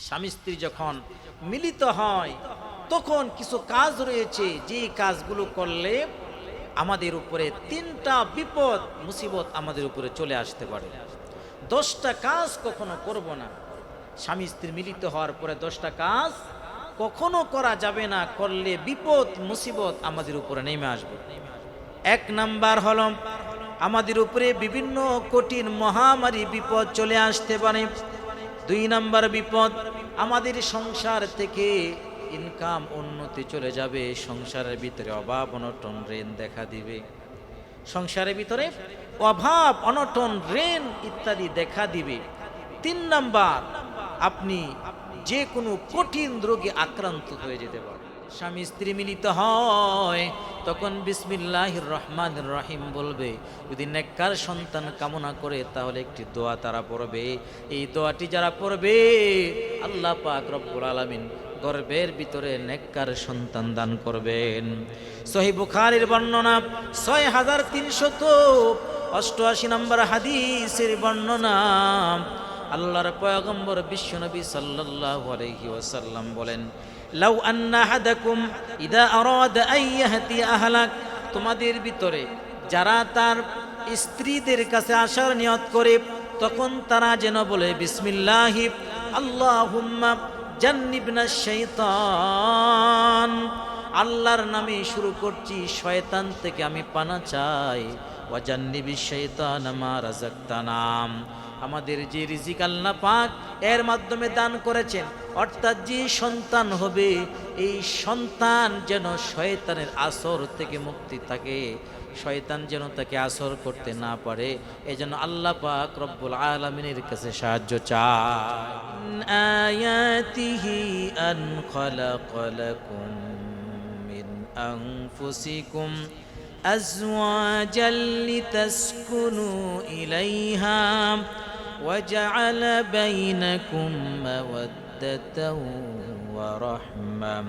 স্বামী স্ত্রী যখন মিলিত হয়, তখন কিছু কাজ রয়েছে। যে কাজগুলো করলে আমাদের উপরে তিনটা বিপদ, মুসিবত আমাদের উপরে চলে আসতে পারে। দশটা কাজ কখনো করব না। স্বামী স্ত্রী মিলিত হওয়ার পরে দশটা কাজ কখনো করা যাবে না। করলে বিপদ, মুসিবত আমাদের উপরে নেমে আসবে। এক নাম্বার হল, আমাদের উপরে বিভিন্ন কঠিন মহামারী বিপদ চলে আসতে পারে। দুই নাম্বার বিপদ, আমাদের সংসার থেকে ইনকাম উন্নতি চলে যাবে, সংসারের ভিতরে অভাব, অনটন, ঋণ দেখা দিবে। সংসারের ভিতরে অভাব, অনটন, ঋণ ইত্যাদি দেখা দিবে। তিন নাম্বার, আপনি যে কোনো কঠিন রোগে আক্রান্ত হয়ে যেতে পারেন। স্বামী স্ত্রী মিলিত হয়, তখন বিসমিল্লাহ রহমান রহিম বলবে, যদি নেককার সন্তান কামনা করে, তাহলে একটি দোয়া তারা পড়বে। এই দোয়াটি যারা পড়বে, আল্লাহ পাক রব্বুল আলামিন গর্বের ভিতরে নেককার সন্তান দান করবেন। সহি বুখারির বর্ণনা ছয় হাজার তিনশত অষ্টআশি নম্বর হাদিসের বর্ণনা, আল্লাহর পয়গম্বর বিশ্বনবী সাল্লাল্লাহু আলাইহি ওয়াসাল্লাম বলেন লাউ আন্না হাদাকুম ইদা আরাদা আন ইয়াহতি আহলাক। তোমাদের ভিতরে যারা তার স্ত্রীদের কাছে আসার নিয়ত করে, তখন তারা যেন বলে, বিসমিল্লাহি, আল্লাহুম্মা জান্নিবনা শাইতান। আল্লাহর নামে শুরু করছি, শয়তান থেকে আমি পানা চাই। ওয়াজান্নিবি শাইতান আমার রাজাক্তানাম আমাদের যে রিজিক আল্লাহ পাক এর মাধ্যমে দান করেছেন অর্থাৎ যে সন্তান হবে এই সন্তান যেন শয়তানের আসর থেকে মুক্তি থাকে শয়তান যেন তাকে আসর করতে না পারে এই জন্য আল্লাহ পাক রব্বুল আলমিনের কাছে সাহায্য চায় আয়াতিহি আন খলাক লাকুম মিন আনফুসিকুম أزواجا لتسكنوا إليها وجعل بينكم مودة ورحمة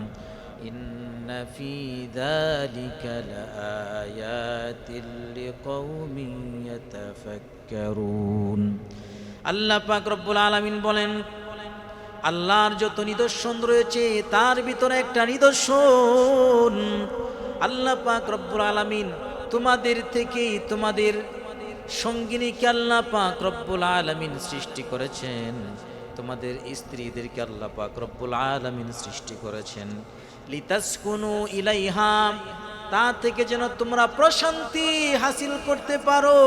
إن في ذلك لآيات لقوم يتفكرون আল্লাহ পাক রব্বুল আলামিন বলেন আল্লাহর যত নিদর্শন রয়েছে তার ভিতরে একটা নিদর্শন আল্লাহ পাক রব্বুল আলামিন তোমাদের থেকেই তোমাদের সঙ্গিনীকে আল্লাহ পাক রব্বুল আলামিন সৃষ্টি করেছেন তোমাদের স্ত্রীদেরকে আল্লাহ পাক রব্বুল আলামিন সৃষ্টি করেছেন। লিতাসকুনু ইলাইহা, তা থেকে যেন তোমরা প্রশান্তি হাসিল করতে পারো।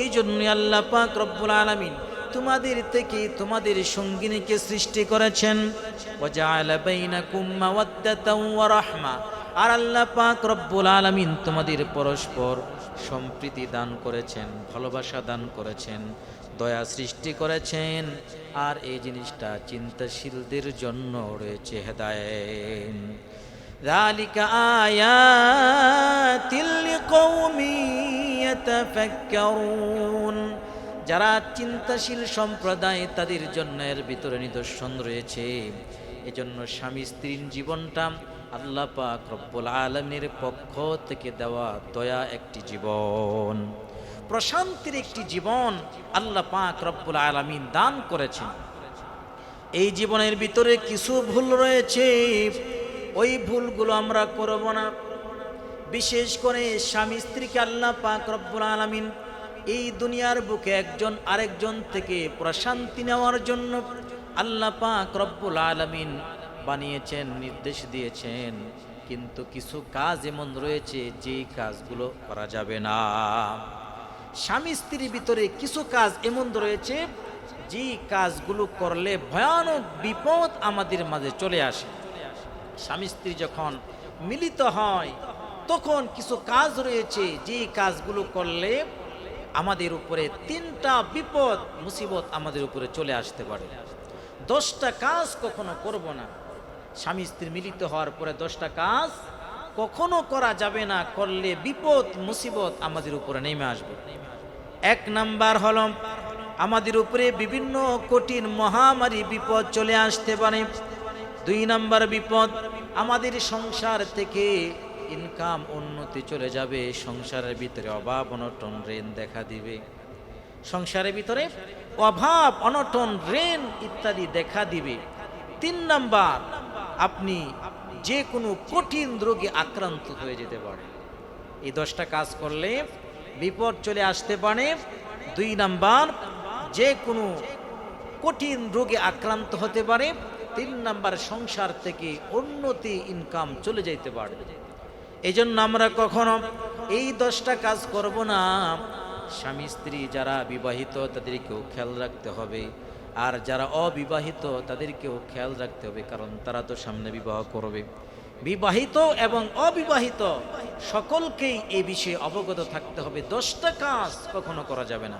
এই জন্য আল্লাহ পাক রব্বুল আলামিন তোমাদের থেকে তোমাদের সঙ্গিনীকে সৃষ্টি করেছেন। আর আল্লাহ পাক রব্বুল আলামিন তোমাদের পরস্পর সম্প্রীতি দান করেছেন, ভালোবাসা দান করেছেন। দয়া সৃষ্টি করেছেন আর এই জিনিসটা চিন্তাশীলদের জন্য রয়েছে হেদায়েত ذلك آيات لقوم يتفكرون যারা চিন্তাশীল সম্প্রদায় তাদের জন্য এর ভিতরে নিদর্শন রয়েছে এজন্য স্বামী স্ত্রীর জীবনটা আল্লাহ পাক রব্বুল আলমের পক্ষ থেকে দেওয়া দয়া একটি জীবন প্রশান্তির একটি জীবন আল্লাহ পাক রব্বুল আলমিন দান করেছেন। এই জীবনের ভিতরে কিছু ভুল রয়েছে, ওই ভুলগুলো আমরা করব না। বিশেষ করে স্বামী স্ত্রীকে আল্লাহ পাক রব্বুল আলমিন এই দুনিয়ার বুকে একজন আরেকজন থেকে প্রশান্তি নেওয়ার জন্য আল্লাহ পাক রব্বুল আলমিন বানিয়েছেন, নির্দেশ দিয়েছেন। কিন্তু কিছু কাজ এমন রয়েছে, যেই কাজগুলো করা যাবে না। স্বামী স্ত্রীর ভিতরে কিছু কাজ এমন রয়েছে, যে কাজগুলো করলে ভয়ানক বিপদ আমাদের মাঝে চলে আসে। স্বামী স্ত্রী যখন মিলিত হয়, তখন কিছু কাজ রয়েছে, যে কাজগুলো করলে আমাদের উপরে তিনটা বিপদ, মুসিবত আমাদের উপরে চলে আসতে পারে। দশটা কাজ কখনো করব না। স্বামী স্ত্রী মিলিত হওয়ার পরে দশটা কাজ কখনো করা যাবে না, করলে বিপদ, মুসিবত আমাদের উপরে নেমে আসবে। এক নাম্বার হল, আমাদের উপরে বিভিন্ন কঠিন মহামারী বিপদ চলে আসতে পারে। দুই নাম্বার বিপদ, আমাদের সংসার থেকে ইনকাম উন্নতি চলে যাবে, সংসারের ভিতরে অভাব, অনটন, ঋণ দেখা দিবে। সংসারের ভিতরে অভাব, অনটন, ঋণ ইত্যাদি দেখা দিবে। তিন নাম্বার, আপনি যে কোনো কঠিন রোগে আক্রান্ত হয়ে যেতে পারে। এই দশটা কাজ করলে বিপদ চলে আসতে পারে। দুই নাম্বার, যে কোনো কঠিন রোগে আক্রান্ত হতে পারে। তিন নাম্বার, সংসার থেকে উন্নতি ইনকাম চলে যেতে পারে। এই জন্য আমরা কখনো এই দশটা কাজ করব না। স্বামী, স্ত্রী যারা বিবাহিত, তাদেরকেও খেয়াল রাখতে হবে। আর যারা অবিবাহিত, তাদেরকেও খেয়াল রাখতে হবে, কারণ তারা তো সামনে বিবাহ করবে। বিবাহিত এবং অবিবাহিত, সকলকেই এই বিষয়ে অবগত থাকতে হবে। দশটা কাজ কখনো করা যাবে না।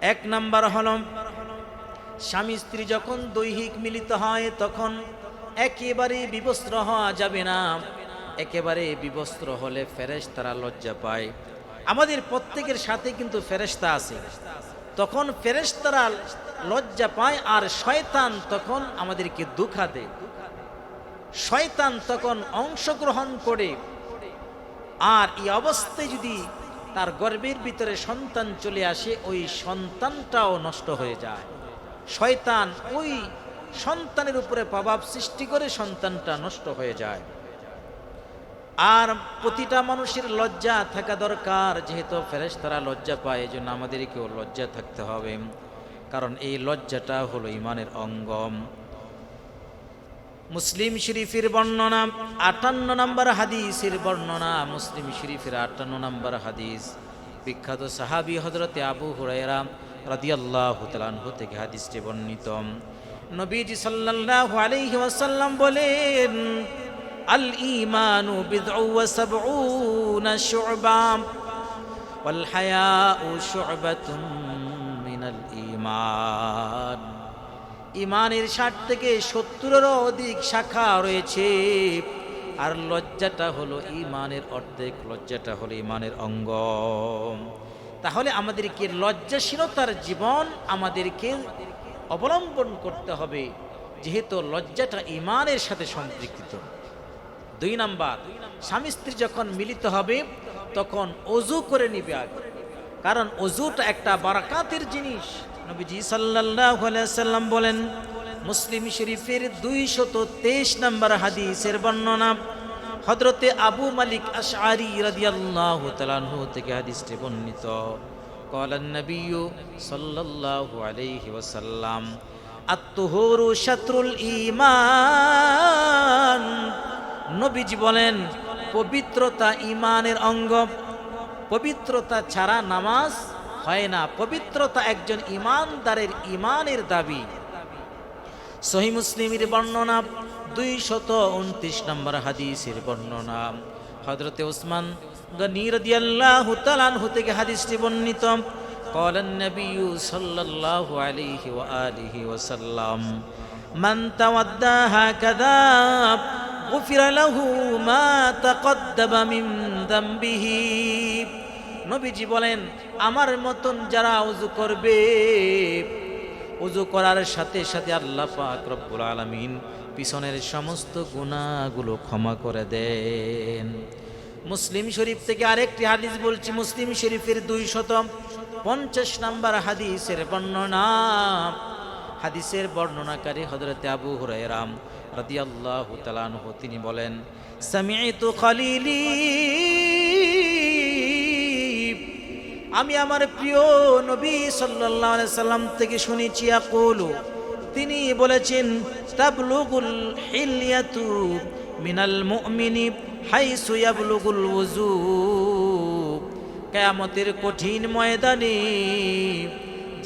এক নাম্বার হল, স্বামী স্ত্রী যখন দৈহিক মিলিত হয়, তখন একেবারে বিবস্ত্র হওয়া যাবে না। একেবারে বিবস্ত্র হলে ফেরেশ তারা লজ্জা পায়। আমাদের প্রত্যেকের সাথে কিন্তু ফেরেশতা আছে। তখন ফেরেস্তারা লজ্জা পায় আর শয়তান তখন আমাদেরকে দুঃখা দেয়। শয়তান তখন অংশগ্রহণ করে। আর এই অবস্থায় যদি তার গর্বের ভিতরে সন্তান চলে আসে, ওই সন্তানটাও নষ্ট হয়ে যায়। শয়তান ওই সন্তানের উপরে প্রভাব সৃষ্টি করে সন্তানটা নষ্ট হয়ে যায়। আর প্রতিটা মানুষের লজ্জা থাকা দরকার, যেহেতু ফেরেশ তারা লজ্জা পায় এই জন্য আমাদেরকেও লজ্জা থাকতে হবে। কারণ এই লজ্জাটা হলো ইমানের অঙ্গম। মুসলিম শরীফের বর্ণনা, আটান্ন নম্বর হাদিসের বর্ণনা, মুসলিম শরীফের আটান্ন নম্বর হাদিস। বিখ্যাত সাহাবি হজরতে আবু হুরায়রা রাদিয়াল্লাহু থেকে হাদিসটি বর্ণিত। নবীজি সাল্লাল্লাহু আলাইহি ওয়াসাল্লাম বলেন আল ঈমানু বিদউ ওয়া সাবউনা শু'বা ওয়াল হায়াউ শু'বাতুন ঈমান। ইমানের ষাট থেকে সত্তরেরও অধিক শাখা রয়েছে। আর লজ্জাটা হলো ইমানের অর্ধেক, লজ্জাটা হলো ইমানের অঙ্গ। তাহলে আমাদেরকে লজ্জাশীলতার জীবন আমাদেরকে অবলম্বন করতে হবে, যেহেতু লজ্জাটা ইমানের সাথে সম্পৃক্ত। দুই নাম্বার, স্বামী স্ত্রী যখন মিলিত হবে, তখন অজু করে নিবে আগে। কারণ অজুটা একটা বারাকাতের জিনিস। নবীজি সাল্লাম বলেন, মুসলিম শরীফের দুইশত তেইশ নম্বর হাদিসের বর্ণনা হজরতে আবু মালিক আশারি রাদিয়াল্লাহ তালানহু থেকে হাদিসটি বর্ণিত। কলেন নবী সাল্লাল্লাহু আলাইহি ওয়াসাল্লাম আত্মহরু শাত্রুল ইমান নবীজি বলেন পবিত্রতা ইমানের অঙ্গ পবিত্রতা ছাড়া নামাজ হয় না পবিত্রতা একজন ইমানদারের ইমানের দাবি সহি মুসলিমের বর্ণনা দুই শত উনত্রিশ নম্বর হাদিসের বর্ণনা হজরতে উসমান গনিরদিয়াল্লাহু তাআলাহু থেকে হাদিসটি বর্ণিত قال النبي صلى الله عليه وآله وسلم من تودى هكذا গুফিরা লাহু মা তাকদ্দাবা মিন যামবিহি নবীজি বলেন, আমার মতন যারা উজু করবে উজু করার সাথে সাথে আল্লাহ পাক রব্বুল আলামিন পিছনের সমস্ত গুণাগুলো ক্ষমা করে দেন। মুসলিম শরীফ থেকে আরেকটি হাদিস বলছি, মুসলিম শরীফের দুই শত পঞ্চাশ নাম্বার হাদিসের বর্ণনা। হাদিসের বর্ণনাকারী হজরতে আবু হুরায়রাম রাদিয়াল্লাহু তাআলা আনহু, তিনি বলেন সামি'তু খালিলি আমি আমার প্রিয় নবী সাল্লাল্লাহু আলাইহি সাল্লাম থেকে শুনেছি আকুলু তিনি বলেছেন, তাবলুগুল হিলিয়াতু মিনাল মুমিনি হাইসু ইয়াবলুগুল ওযু কিয়ামতের কঠিন ময়দানে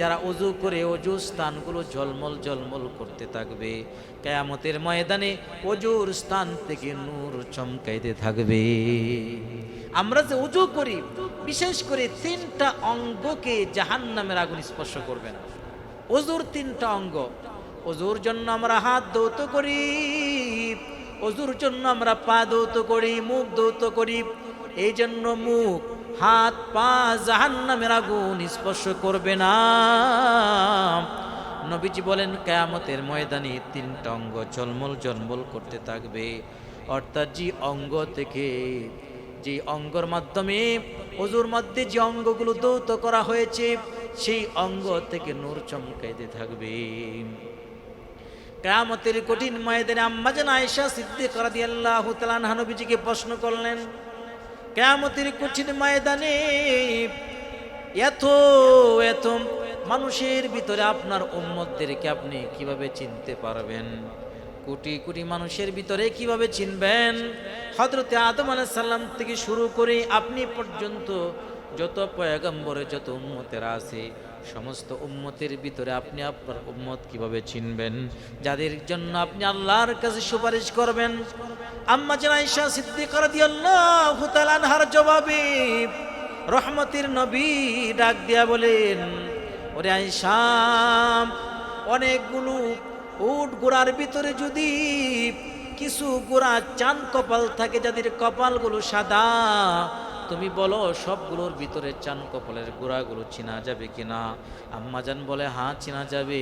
যারা অজু করে অজু স্থানগুলো ঝলমল ঝলমল করতে থাকবে, কেয়ামতের ময়দানে অজুর স্থান থেকে নূর চমকাইতে থাকবে। আমরা যে অজু করি, বিশেষ করে তিনটা অঙ্গকে জাহান নামের আগুন স্পর্শ করবে না। অজুর তিনটা অঙ্গ, অজুর জন্য আমরা হাত দৌত করি, অজুর জন্য আমরা পা দৌত করি, মুখ দৌত করি, এই জন্য মুখ হাত পা জাহান্নামের আগুন স্পর্শ করবে না। নবীজি বলেন, কেয়ামতের ময়দানে তিনটা অঙ্গ ঝলমল ঝলমল করতে থাকবে। অর্থাৎ যে অঙ্গ থেকে, যে অঙ্গর মাধ্যমে অজুর মধ্যে যে অঙ্গগুলো দৌত করা হয়েছে, সেই অঙ্গ থেকে নূর চমকাইতে থাকবে। কেয়ামতের কঠিন ময়দানে আম্মাজান আয়েশা সিদ্দিক রাদিয়াল্লাহু তাআলা নবীজিকে প্রশ্ন করলেন কেয়ামতের কঠিন ময়দানে এত এত মানুষের ভিতরে আপনার উম্মতদেরকে আপনি কীভাবে চিনতে পারবেন? কোটি কোটি মানুষের ভিতরে কীভাবে চিনবেন? হজরতে আদম সাল্লাম থেকে শুরু করে আপনি পর্যন্ত যত পয়গম্বরে, যত উম্মতেরা আছে সমস্ত উম্মতের ভিতরে আপনি আপনার উম্মত কীভাবে চিনবেন? যাদের জন্য আপনি আল্লাহর কাছে সুপারিশ করবেন। আম্মা জানাইশা সিদ্দিক আনহার জবাবে রহমতের নবী ডাক দিয়া বলেন, ওরে আইসাম অনেকগুলো উট গোড়ার ভিতরে যদি কিছু গোড়া চান কপাল থাকে, যাদের কপালগুলো সাদা তুমি বলো, সবগুলোর ভিতরে চান কপালের গোড়াগুলো চিনা যাবে কিনা? আম্মাজান বলে হ্যাঁ চিনা যাবে।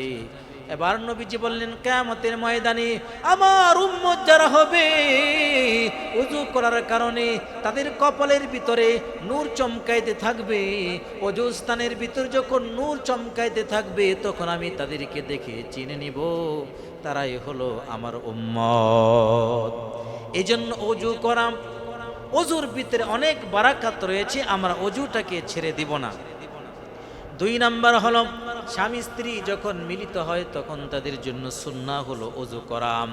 এবার নবীজি বললেন কেমতের ময়দানে আমার উম্মত যারা হবে উজু করার কারণে তাদের কপালের ভিতরে নূর চমকাইতে থাকবে। অজু স্থানের ভিতর যখন নূর চমকাইতে থাকবে, তখন আমি তাদেরকে দেখে চিনে নিব। তারাই হলো আমার উম্মত। এই জন্য অজু করা অজুর ভিতরে অনেক বারাকাত রয়েছে, আমরা অজুটাকে ছেড়ে দিব না। দুই নাম্বার হলো, স্বামী স্ত্রী যখন মিলিত হয়, তখন তাদের জন্য সুন্না হলো অজু করাম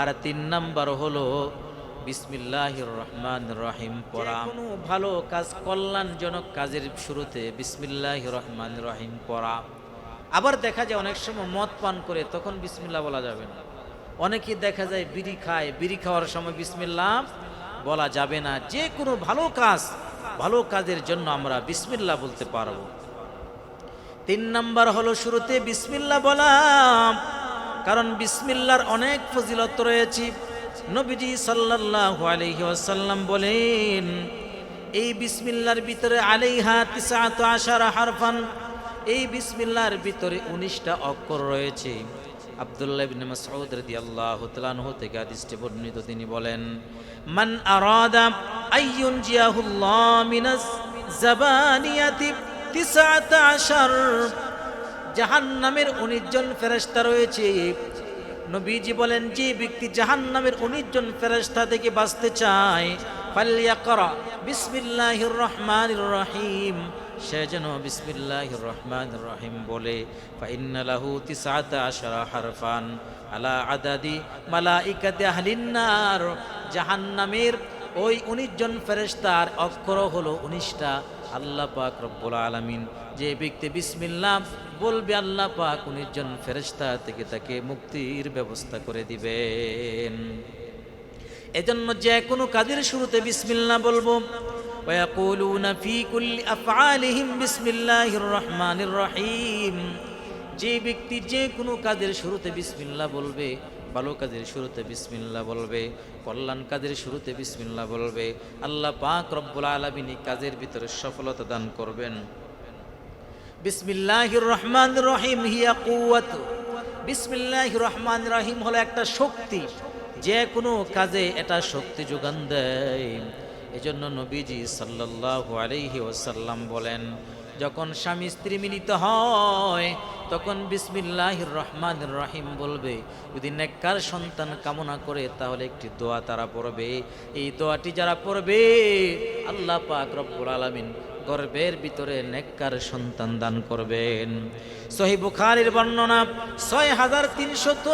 আর তিন নাম্বার হলো বিসমিল্লাহ রহমান রহিম পড়া। কোনো ভালো কাজ, কল্যাণজনক কাজের শুরুতে বিসমিল্লাহ রহমান রহিম পড়া। আবার দেখা যায় অনেক সময় মদ পান করে, তখন বিসমিল্লাহ বলা যাবে না। অনেকে দেখা যায় বিড়ি খায়, বিড়ি খাওয়ার সময় বিসমিল্লাহ বলা যাবে না। যে কোনো ভালো কাজ, ভালো কাজের জন্য আমরা বিসমিল্লাহ বলতে পারব। তিন নম্বর হলো শুরুতে বিসমিল্লা বলাম, কারণ বিসমিল্লার অনেক ফজিলত রয়েছে। নবীজি সাল্লাল্লাহু আলাইহি ওয়াসাল্লাম বলেন, এই বিসমিল্লার ভিতরে আলাইহা তিসআত আশারা হারফান, এই বিসমিল্লার ভিতরে উনিশটা অক্ষর রয়েছে। আব্দুল্লাহ ইবনে মাসউদ রাদিয়াল্লাহু তাআলা আনহু থেকে হাদিসটি বর্ণিত, তিনি বলেন, মান আরাদা আইয়ুন জিয়াহুল্লাহ মিনাস জাবানিয়াতি তিসাত আশার। জাহান্নামের উনিশ জন ফেরেশতা রয়েছে। নবীজি বলেন, যে ব্যক্তি জাহান্নামের উনিশ জন ফেরেশতা থেকে বাঁচতে চায় ফালিয়াকরা বিসমিল্লাহির রহমানির রহিম। সে যেন বিসমিল্লাহির রহমানির রহিম বলে আলা আদাদি জাহান্নামের ওই উনিশ জন ফেরেশতার অক্ষর হলো উনিশটা। আল্লাহ পাক রব্বুল আলামিন যে ব্যক্তি বিসমিল্লাহ বলবে, আল্লাহ পাক উনিশ জন ফেরেশতা থেকে তাকে মুক্তির ব্যবস্থা করে দিবেন। এজন্য যে কোনো কাজের শুরুতে বিসমিল্লাহ বলব। ويقولون في كل أفعالهم بسم الله الرحمن الرحيم যে ব্যক্তি যে কোনো কাজের শুরুতে বিসমিল্লাহ বলবে ভালো কাজের শুরুতে বিসমিল্লাহ বলবে কল্যাণ কাজের শুরুতে বিসমিল্লাহ বলবে আল্লাহ পাক রব্বুল আলমিন এই কাজের ভিতরে সফলতা দান করবেন বিসমিল্লাহির রহমান রহিম হিয়া কুয়াত বিসমিল্লাহির রহমান রহিম হলো একটা শক্তি যে কোনো কাজে এটা শক্তি যোগান দেয় এজন্য নবীজি সাল্লাল্লাহু আলাইহি ওয়াসাল্লাম বলেন, যখন স্বামী স্ত্রী মিলিত হয়, তখন বিসমিল্লাহির রহমান রহিম বলবে, যদি নেককার সন্তান কামনা করে, তাহলে একটি দোয়া তারা পড়বে। এই দোয়াটি যারা পড়বে, আল্লাহ পাক রব্বুল আলামিন গর্বের ভিতরে নেককার সন্তান দান করবেন। সহি বুখারির বর্ণনা ছয় হাজার তিনশত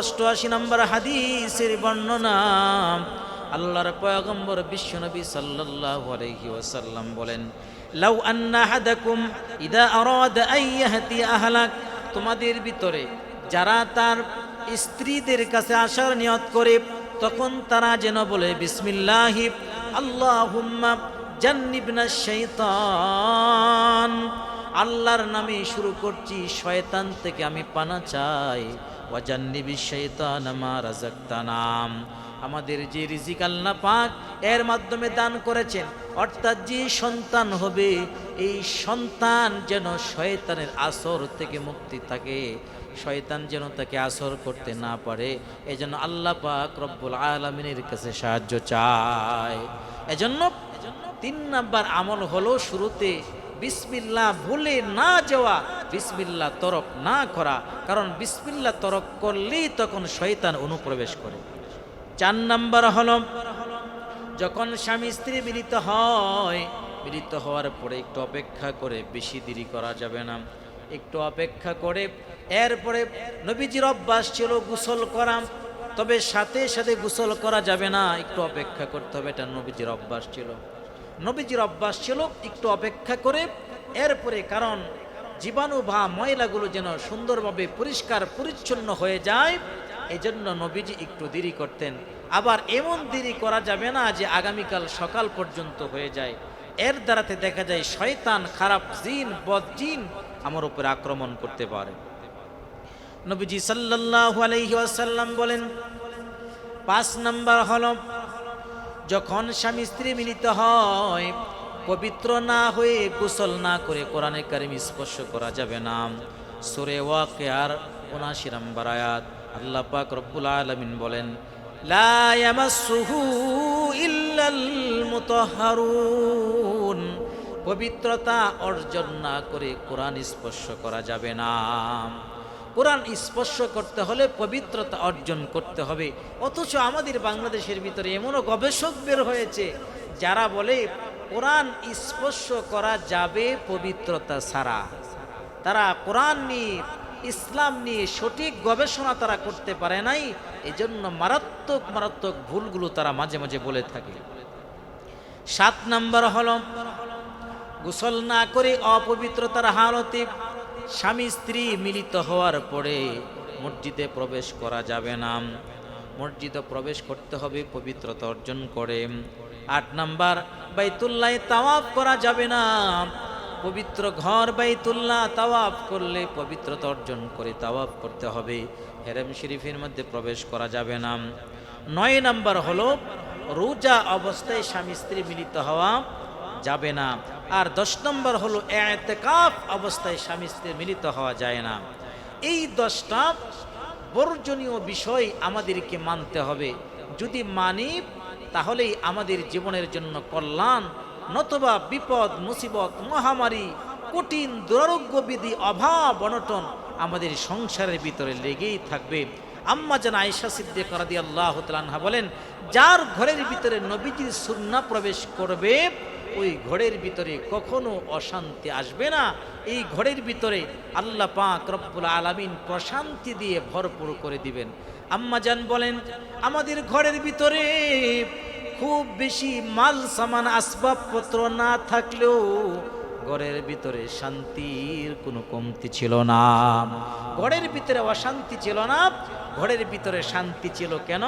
অষ্টআশি নম্বর হাদিসের বর্ণনা আল্লাহর পয়গম্বর বিশ্বনবী সাল্লাল্লাহু আলাইহি ওয়াসাল্লাম বলেন, লাউ আন্না আহাদাকুম ইদা আরাদা আন আহলাক। তোমাদের ভিতরে যারা তার স্ত্রীদের কাছে আসার নিয়ত করে, তখন তারা যেন বলে, বিসমিল্লাহি, আল্লাহুম্মা জান্নিবনা শাইতান। আল্লাহর নামে শুরু করছি, শয়তান থেকে আমি পানা চাই। ওয়াজান্নিবি শাইতান মা রাযাকতানাম আমাদের যে রিজিক আল্লাহ পাক এর মাধ্যমে দান করেছেন, অর্থাৎ যে সন্তান হবে, এই সন্তান যেন শয়তানের আসর থেকে মুক্তি থাকে, শয়তান যেন তাকে আসর করতে না পারে, এজন্য আল্লাহ পাক রব্বুল আলমিনের কাছে সাহায্য চায়। এজন্য তিন নাম্বার আমল হলো শুরুতে বিসমিল্লা ভুলে না যাওয়া বিসমিল্লা তরক না করা, কারণ বিসমিল্লা তরক করলেই তখন শয়তান অনুপ্রবেশ করে। চার নাম্বার হল, যখন স্বামী স্ত্রী মিলিত হয়, মিলিত হওয়ার পরে একটু অপেক্ষা করে, বেশি দেরি করা যাবে না। একটু অপেক্ষা করে, এরপরে নবীজির অভ্যাস ছিল গোসল করা, তবে সাথে সাথে গোসল করা যাবে না, একটু অপেক্ষা করতে হবে, এটা নবীজির অভ্যাস ছিল। নবীজির অভ্যাস ছিল একটু অপেক্ষা করে, এরপরে কারণ জীবাণু বা ময়লাগুলো যেন সুন্দরভাবে পরিষ্কার, পরিচ্ছন্ন হয়ে যায় এজন্য নবীজি একটু দেরি করতেন। আবার এমন দেরি করা যাবে না যে আগামীকাল সকাল পর্যন্ত হয়ে যায়। এর দ্বারাতে দেখা যায় শয়তান খারাপ জিন, বদ জিন আমার উপরে আক্রমণ করতে পারে। নবীজি সাল্লাল্লাহু আলাইহি ওয়াসাল্লাম বলেন, পাঁচ নাম্বার হলো, যখন স্বামী স্ত্রী মিলিত হয়, পবিত্র না হয়ে গোসল না করে কোরআনে কারিম স্পর্শ করা যাবে না। সুরে ওয়াকিয়ার উনাশি নাম্বার আয়াত। আল্লাহ পাক রব্বুল আলামিন বলেন পবিত্রতা অর্জন না করে কোরআন স্পর্শ করা যাবে না। কোরআন স্পর্শ করতে হলে পবিত্রতা অর্জন করতে হবে। অথচ আমাদের বাংলাদেশের ভিতরে এমনও গবেষক বের হয়েছে, যারা বলে, কোরআন স্পর্শ করা যাবে পবিত্রতা ছাড়া। তারা কোরআন নিয়ে ইসলাম নিয়ে সঠিক গবেষণা তারা করতে পারে নাই, এজন্য মারাত্মক মারাত্মক ভুলগুলো তারা মাঝে মাঝে বলে থাকে। সাত নাম্বার হল, গোসল না করে অপবিত্রতার হালতে স্বামী স্ত্রী মিলিত হওয়ার পরে মসজিদে প্রবেশ করা যাবে না। মসজিদে প্রবেশ করতে হবে, পবিত্রতা অর্জন করে। আট নাম্বার, বাইতুল্লাহ তাওয়াফ করা যাবে না। পবিত্র ঘর বাইতুল্লাহ তাওয়াফ করলে পবিত্রতা অর্জন করে তাওয়াফ করতে হবে। হেরেম শরীফের মধ্যে প্রবেশ করা যাবে না। নয় নাম্বার হলো, রোজা অবস্থায় স্বামী স্ত্রী মিলিত হওয়া যাবে না। আর দশ নম্বর হলো, এতেকাফ অবস্থায় স্বামী স্ত্রী মিলিত হওয়া যায় না। এই দশটা বর্জনীয় বিষয় আমাদেরকে মানতে হবে। যদি মানি, তাহলেই আমাদের জীবনের জন্য কল্যাণ নতবা বিপদ, মুসিবত, মহামারী, কঠিন দুরারোগ্য বিধি, অভাব, অনটন আমাদের সংসারের ভিতরে লেগেই থাকবে। আম্মা যেন আয়সা সিদ্ধে করাদি আল্লাহ তালানহা বলেন, যার ঘরের ভিতরে নবীজির সুন্না প্রবেশ করবে, ওই ঘরের ভিতরে কখনো অশান্তি আসবে না। এই ঘরের ভিতরে আল্লাহ পাক রব্বুল আলামিন প্রশান্তি দিয়ে ভরপুর করে দিবেন। আম্মা জান বলেন, আমাদের ঘরের ভিতরে খুব বেশি মাল, সামান, আসবাবপত্র না থাকলেও ঘরের ভিতরে শান্তির কোনো কমতি ছিল না। ঘরের ভিতরে অশান্তি ছিল না। ঘরের ভিতরে শান্তি ছিল কেন?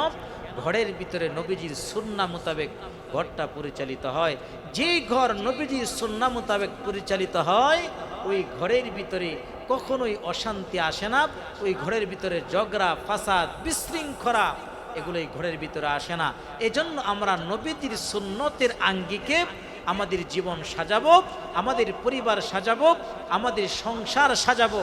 ঘরের ভিতরে নবীজির সুন্না মোতাবেক ঘরটা পরিচালিত হয়। যেই ঘর নবীজির সুন্না মোতাবেক পরিচালিত হয়, ওই ঘরের ভিতরে কখনোই অশান্তি আসে না। ওই ঘরের ভিতরে জগরা ফাসাদ, বিশৃঙ্খলা এগুলো এই ঘরের ভিতরে আসে না। এজন্য আমরা নবীদের সুন্নতের আঙ্গিকে আমাদের জীবন সাজাবো, আমাদের পরিবার সাজাবো, আমাদের সংসার সাজাবো।